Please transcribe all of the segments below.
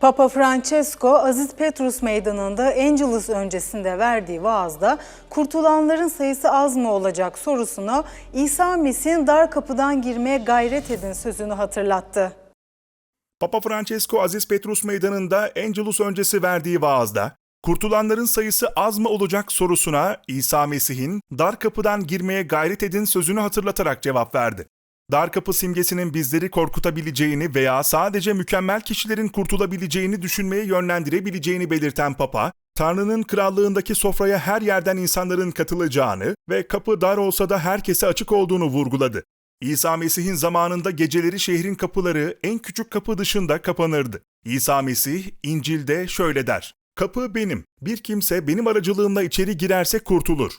Papa Francesco Aziz Petrus Meydanı'nda Angelus öncesinde verdiği vaazda kurtulanların sayısı az mı olacak sorusuna İsa Mesih'in dar kapıdan girmeye gayret edin sözünü hatırlattı. Papa Francesco Aziz Petrus Meydanı'nda Angelus öncesi verdiği vaazda, kurtulanların sayısı az mı olacak sorusuna İsa Mesih'in dar kapıdan girmeye gayret edin sözünü hatırlatarak cevap verdi. Dar kapı simgesinin bizleri korkutabileceğini veya sadece mükemmel kişilerin kurtulabileceğini düşünmeye yönlendirebileceğini belirten Papa, Tanrı'nın krallığındaki sofraya her yerden insanların katılacağını ve kapı dar olsa da herkese açık olduğunu vurguladı. İsa Mesih'in zamanında geceleri şehrin kapıları en küçük kapı dışında kapanırdı. İsa Mesih İncil'de şöyle der: Kapı benim. Bir kimse benim aracılığımla içeri girerse kurtulur.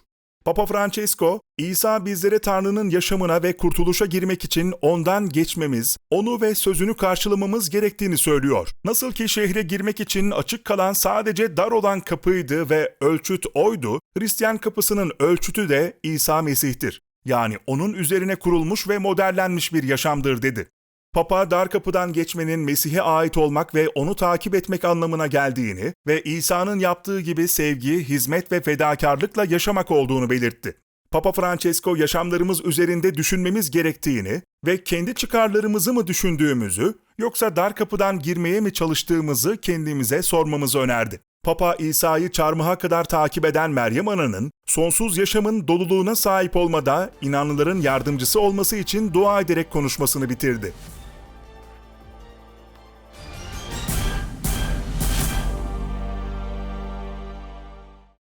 Papa Francesco, İsa bizlere Tanrı'nın yaşamına ve kurtuluşa girmek için ondan geçmemiz, onu ve sözünü karşılamamız gerektiğini söylüyor. Nasıl ki şehre girmek için açık kalan sadece dar olan kapıydı ve ölçüt oydu, Hristiyan kapısının ölçütü de İsa Mesih'tir. Yani onun üzerine kurulmuş ve modellenmiş bir yaşamdır dedi. Papa dar kapıdan geçmenin Mesih'e ait olmak ve onu takip etmek anlamına geldiğini ve İsa'nın yaptığı gibi sevgi, hizmet ve fedakarlıkla yaşamak olduğunu belirtti. Papa Francesco yaşamlarımız üzerinde düşünmemiz gerektiğini ve kendi çıkarlarımızı mı düşündüğümüzü yoksa dar kapıdan girmeye mi çalıştığımızı kendimize sormamızı önerdi. Papa İsa'yı çarmıha kadar takip eden Meryem Ana'nın sonsuz yaşamın doluluğuna sahip olmada inanlıların yardımcısı olması için dua ederek konuşmasını bitirdi.